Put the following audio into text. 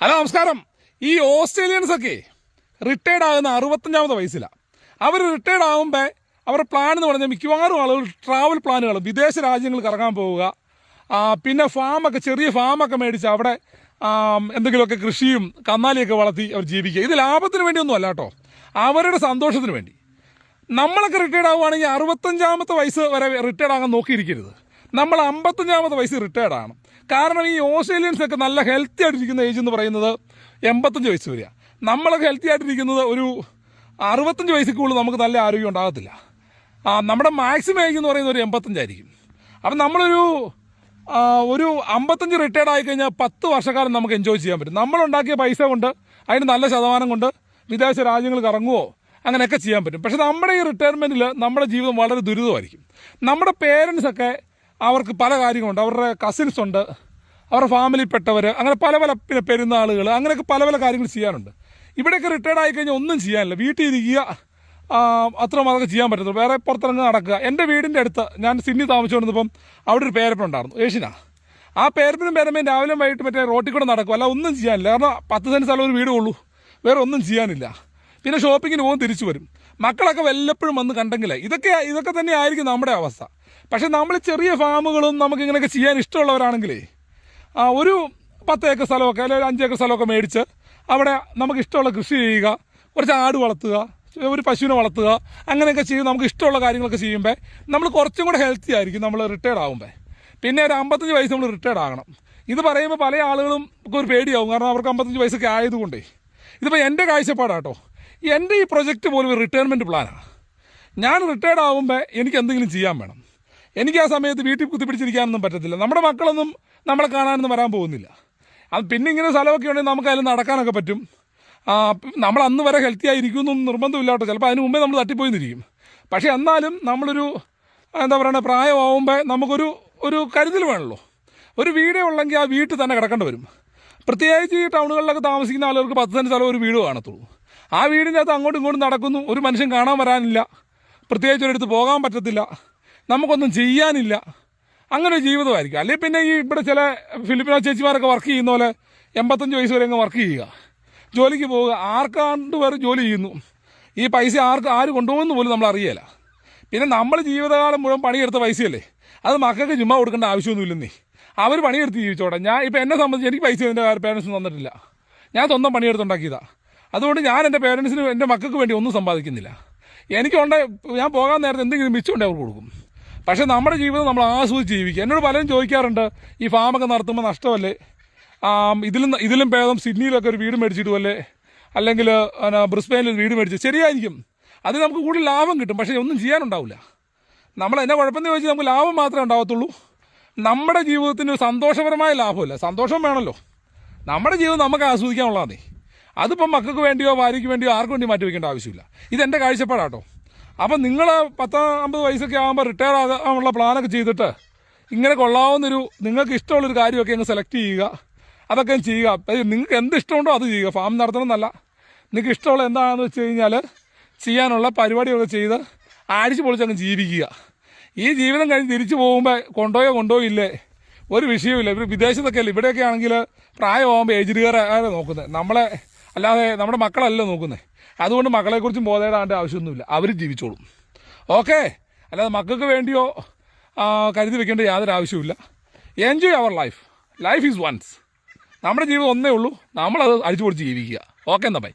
Hello നമസ്കാരം. ഈ Australians ഒക്കെ റിട്ടയർഡ് ആകുന്ന അറുപത്തഞ്ചാമത്തെ വയസ്സിലാണ് അവർ റിട്ടയർഡ് ആകുമ്പോൾ അവരുടെ പ്ലാൻ എന്ന് പറഞ്ഞാൽ മിക്കവാറും ആളുകൾ ട്രാവൽ പ്ലാനുകൾ വിദേശ രാജ്യങ്ങൾ കറങ്ങാൻ പോവുക. പിന്നെ ഫാമൊക്കെ ചെറിയ ഫാമൊക്കെ മേടിച്ച് അവിടെ എന്തെങ്കിലുമൊക്കെ കൃഷിയും കന്നാലിയൊക്കെ വളർത്തി അവർ ജീവിക്കുക. ഇത് ലാഭത്തിന് വേണ്ടിയൊന്നും അല്ല കേട്ടോ. അവരുടെ സന്തോഷത്തിന് വേണ്ടി. നമ്മളൊക്കെ റിട്ടയർഡ് ആവുകയാണെങ്കിൽ അറുപത്തഞ്ചാമത്തെ വയസ്സ് വരെ റിട്ടയർഡ് ആകാൻ നോക്കിയിരിക്കരുത്. നമ്മൾ അമ്പത്തഞ്ചാമത്തെ വയസ്സ് റിട്ടയർഡ് ആണ്. കാരണം ഈ ഓസ്ട്രേലിയൻസ് ഒക്കെ നല്ല ഹെൽത്തി ആയിട്ടിരിക്കുന്ന ഏജ് എന്ന് പറയുന്നത് എൺപത്തഞ്ച് വയസ്സ് വരിക നമ്മളൊക്കെ ഹെൽത്തി ആയിട്ടിരിക്കുന്നത് ഒരു അറുപത്തഞ്ച് വയസ്സിൽ കൂടുതൽ നമുക്ക് നല്ല ആരോഗ്യം ഉണ്ടാകത്തില്ല. നമ്മുടെ മാക്സിമം ഏജ് എന്ന് പറയുന്നത് ഒരു എൺപത്തഞ്ചായിരിക്കും അപ്പം നമ്മളൊരു ഒരു അമ്പത്തഞ്ച് റിട്ടയർഡ് ആയി കഴിഞ്ഞാൽ പത്ത് വർഷക്കാലം നമുക്ക് എൻജോയ് ചെയ്യാൻ പറ്റും. നമ്മളുണ്ടാക്കിയ പൈസ കൊണ്ട് അതിന് നല്ല ശതമാനം കൊണ്ട് വിദേശ രാജ്യങ്ങൾ കറങ്ങുമോ അങ്ങനെയൊക്കെ ചെയ്യാൻ പറ്റും. പക്ഷെ നമ്മുടെ ഈ റിട്ടയർമെന്റിൽ നമ്മുടെ ജീവിതം വളരെ ദുരിതമായിരിക്കും. നമ്മുടെ പേരൻസ് ഒക്കെ അവർക്ക് പല കാര്യങ്ങളുണ്ട്. അവരുടെ കസിൻസ് ഉണ്ട്. അവരുടെ ഫാമിലിപ്പെട്ടവർ അങ്ങനെ പല പല പിന്നെ പെരുന്നാളുകൾ അങ്ങനെയൊക്കെ പല പല കാര്യങ്ങൾ ചെയ്യാനുണ്ട് ഇവിടെയൊക്കെ റിട്ടയർഡ് ആയി കഴിഞ്ഞാൽ ഒന്നും ചെയ്യാനില്ല. വീട്ടിൽ ഇരിക്കുക അത്ര അതൊക്കെ ചെയ്യാൻ പറ്റത്തുള്ളൂ. വേറെ പുറത്തിറങ്ങി നടക്കുക. എന്റെ വീടിന്റെ അടുത്ത് ഞാൻ സിഡ്നി താമസിച്ചുകൊണ്ടിരുന്നപ്പം അവിടെ ഒരു പേരപ്പൻ ഉണ്ടായിരുന്നു ഏഷ്യനാ ആ പേരപ്പനും പേരമ്മയും രാവിലെ വൈകിട്ട് മറ്റേ റോട്ടിൽ കൂടെ നടക്കും. അല്ല ഒന്നും ചെയ്യാനില്ല. കാരണം പത്ത് സെന്റ് സ്ഥലം ഒരു വീടേ ഉള്ളൂ വേറെ ഒന്നും ചെയ്യാനില്ല. പിന്നെ ഷോപ്പിങ്ങിന് പോകും തിരിച്ചു വരും. മക്കളൊക്കെ വല്ലപ്പോഴും വന്ന് കണ്ടെങ്കിൽ ഇതൊക്കെ ഇതൊക്കെ തന്നെ ആയിരിക്കും നമ്മുടെ അവസ്ഥ. പക്ഷെ നമ്മൾ ചെറിയ ഫാമുകളും നമുക്ക് ഇങ്ങനെയൊക്കെ ചെയ്യാൻ ഇഷ്ടമുള്ളവരാണെങ്കിലേ ഒരു പത്ത് ഏക്കർ സ്ഥലമൊക്കെ അല്ലെങ്കിൽ അഞ്ച് ഏക്കർ സ്ഥലമൊക്കെ മേടിച്ച് അവിടെ നമുക്ക് ഇഷ്ടമുള്ള കൃഷി ചെയ്യുക കുറച്ച് ആട് വളർത്തുക ഒരു പശുവിനെ വളർത്തുക അങ്ങനെയൊക്കെ ചെയ്ത് നമുക്ക് ഇഷ്ടമുള്ള കാര്യങ്ങളൊക്കെ ചെയ്യുമ്പോൾ നമ്മൾ കുറച്ചും കൂടെ ഹെൽത്തി ആയിരിക്കും നമ്മൾ റിട്ടയർഡ് ആകുമ്പോൾ പിന്നെ ഒരു അമ്പത്തഞ്ച് വയസ്സ് നമ്മൾ റിട്ടയർഡ് ആകണം. ഇത് പറയുമ്പോൾ പല ആളുകളും ഒരു പേടിയാവും കാരണം അവർക്ക് അമ്പത്തഞ്ച് വയസ്സൊക്കെ ആയതുകൊണ്ടേ. ഇതിപ്പോൾ എന്റെ കാഴ്ചപ്പാടാട്ടോ. എന്റെ ഈ പ്രൊജക്റ്റ് പോലും ഒരു റിട്ടയർമെന്റ് പ്ലാനാണ് ഞാൻ റിട്ടയർഡ് ആകുമ്പോൾ എനിക്ക് എന്തെങ്കിലും ചെയ്യാൻ വേണം. എനിക്ക് ആ സമയത്ത് വീട്ടിൽ കുത്തിപ്പിടിച്ചിരിക്കാനൊന്നും പറ്റത്തില്ല. നമ്മുടെ മക്കളൊന്നും നമ്മളെ കാണാനൊന്നും വരാൻ പോകുന്നില്ല. അത് പിന്നെ ഇങ്ങനെ സ്ഥലമൊക്കെ ഉണ്ടെങ്കിൽ നമുക്ക് അതിൽ നടക്കാനൊക്കെ പറ്റും. നമ്മൾ അന്ന് വരെ ഹെൽത്തി ആയിരിക്കുമെന്നും നിർബന്ധമില്ല കേട്ടോ ചിലപ്പോൾ അതിന് മുമ്പേ നമ്മൾ തട്ടിപ്പോയി നിന്നിരിക്കും പക്ഷേ എന്നാലും നമ്മളൊരു എന്താ പറയുക പ്രായമാവുമ്പോൾ നമുക്കൊരു ഒരു കരുതൽ വേണമല്ലോ ഒരു വീടേ ഉള്ളെങ്കിൽ ആ വീട്ടിൽ തന്നെ കിടക്കേണ്ടി വരും. പ്രത്യേകിച്ച് ഈ ടൗണുകളിലൊക്കെ താമസിക്കുന്ന ആളുകൾക്ക് പത്ത് സെന്റ് സ്ഥലം ഒരു വീട് കാണത്തുള്ളൂ. ആ വീടിന്റെ അകത്ത് അങ്ങോട്ടും ഇങ്ങോട്ടും നടക്കുന്നു. ഒരു മനുഷ്യൻ കാണാൻ വരാനില്ല. പ്രത്യേകിച്ച് ഒരിടത്ത് പോകാൻ പറ്റത്തില്ല. നമുക്കൊന്നും ചെയ്യാനില്ല. അങ്ങനെ ഒരു ജീവിതമായിരിക്കും. അല്ലെങ്കിൽ പിന്നെ ഈ ഇവിടെ ചില ഫിലിപ്പിനോ ചേച്ചിമാരൊക്കെ വർക്ക് ചെയ്യുന്ന പോലെ എൺപത്തഞ്ച് വയസ്സ് വരെ അങ്ങ് വർക്ക് ചെയ്യുക. ജോലിക്ക് പോവുക. ആർക്കാണ്ട് വരെ ജോലി ചെയ്യുന്നു. ഈ പൈസ ആർക്ക് ആര് കൊണ്ടുപോകുന്നു പോലും നമ്മൾ അറിയില്ല പിന്നെ നമ്മൾ ജീവിതകാലം മുഴുവൻ പണിയെടുത്ത പൈസയല്ലേ? അത് മക്കൾക്ക് ചുമ്മാ കൊടുക്കേണ്ട ആവശ്യമൊന്നുമില്ലെന്നേ. അവർ പണിയെടുത്ത് ജീവിച്ചോട്ടെ. ഞാൻ ഇപ്പം എന്നെ സംബന്ധിച്ച് എനിക്ക് പൈസ എന്റെ പേരൻസ് തന്നിട്ടില്ല. ഞാൻ സ്വന്തം പണിയെടുത്തുണ്ടാക്കിയതാണ് അതുകൊണ്ട് ഞാൻ എന്റെ പേരൻസിന് എന്റെ മക്കൾക്ക് വേണ്ടി ഒന്നും സമ്പാദിക്കുന്നില്ല. എനിക്കുണ്ട് ഞാൻ പോകാൻ നേരത്തെ എന്തെങ്കിലും മിച്ചമുണ്ട് അവർക്ക് കൊടുക്കും. പക്ഷേ നമ്മുടെ ജീവിതം നമ്മൾ ആസ്വദിച്ച് ജീവിക്കുക. എന്നോട് പലരും ചോദിക്കാറുണ്ട് ഈ ഫാമൊക്കെ നടത്തുമ്പോൾ നഷ്ടമല്ലേ? ഇതിലും ഇതിലും ഭേദം സിഡ്നിയിലൊക്കെ ഒരു വീട് മേടിച്ചിട്ടുമല്ലേ അല്ലെങ്കിൽ ബ്രിസ്ബെയിനിൽ ഒരു വീട് മേടിച്ചു ശരിയായിരിക്കും. അത് നമുക്ക് കൂടുതൽ ലാഭം കിട്ടും പക്ഷേ ഒന്നും ചെയ്യാനുണ്ടാവില്ല. നമ്മൾ എന്നെ കുഴപ്പമെന്ന് ചോദിച്ചാൽ നമുക്ക് ലാഭം മാത്രമേ ഉണ്ടാകത്തുള്ളൂ നമ്മുടെ ജീവിതത്തിന് സന്തോഷപരമായ ലാഭമല്ല. സന്തോഷം വേണമല്ലോ. നമ്മുടെ ജീവിതം നമുക്ക് ആസ്വദിക്കാനുള്ളതാണേ. അതിപ്പം മക്കൾക്ക് വേണ്ടിയോ ഭാര്യയ്ക്ക് വേണ്ടിയോ ആർക്കും വേണ്ടി മാറ്റി വയ്ക്കേണ്ട ആവശ്യമില്ല. ഇതെന്റെ കാഴ്ചപ്പാടാട്ടോ. അപ്പം നിങ്ങൾ പത്ത് അമ്പത് വയസ്സൊക്കെ ആകുമ്പോൾ റിട്ടയർ ആകാനുള്ള പ്ലാനൊക്കെ ചെയ്തിട്ട് ഇങ്ങനെ കൊള്ളാവുന്നൊരു നിങ്ങൾക്ക് ഇഷ്ടമുള്ളൊരു കാര്യമൊക്കെ അങ്ങ് സെലക്ട് ചെയ്യുക. അതൊക്കെ ചെയ്യുക. നിങ്ങൾക്ക് എന്ത് ഇഷ്ടമുണ്ടോ അത് ചെയ്യുക. ഫാം നടത്തണം എന്നല്ല നിങ്ങൾക്ക് ഇഷ്ടമുള്ള എന്താണെന്ന് വെച്ച് കഴിഞ്ഞാൽ ചെയ്യാനുള്ള പരിപാടികളൊക്കെ ചെയ്ത് അടിച്ച് പൊളിച്ചങ്ങ് ജീവിക്കുക. ഈ ജീവിതം കഴിഞ്ഞ് തിരിച്ചു പോകുമ്പോൾ കൊണ്ടുപോയോ ഇല്ലേ? ഒരു വിഷയമില്ല ഇവർ വിദേശത്തൊക്കെ അല്ലേ? ഇവിടെയൊക്കെ ആണെങ്കിൽ പ്രായമാകുമ്പോൾ ഏജിലുകാരെ നോക്കുന്നത്. നമ്മളെ അല്ലാതെ നമ്മുടെ മക്കളല്ല നോക്കുന്നത് അതുകൊണ്ട് മക്കളെക്കുറിച്ചും ബോധേടാണ്ട് ആവശ്യമൊന്നുമില്ല. അവർ ജീവിച്ചോളും. ഓക്കെ? അല്ലാതെ മക്കൾക്ക് വേണ്ടിയോ കരുതി വെക്കേണ്ട യാതൊരു ആവശ്യമില്ല enjoy your life life is once നമ്മുടെ ജീവിതം ഒന്നേ ഉള്ളൂ. നമ്മളത് അടിച്ചു പൊടിച്ച് ജീവിക്കുക. ഓക്കെ എന്നാ ബൈ.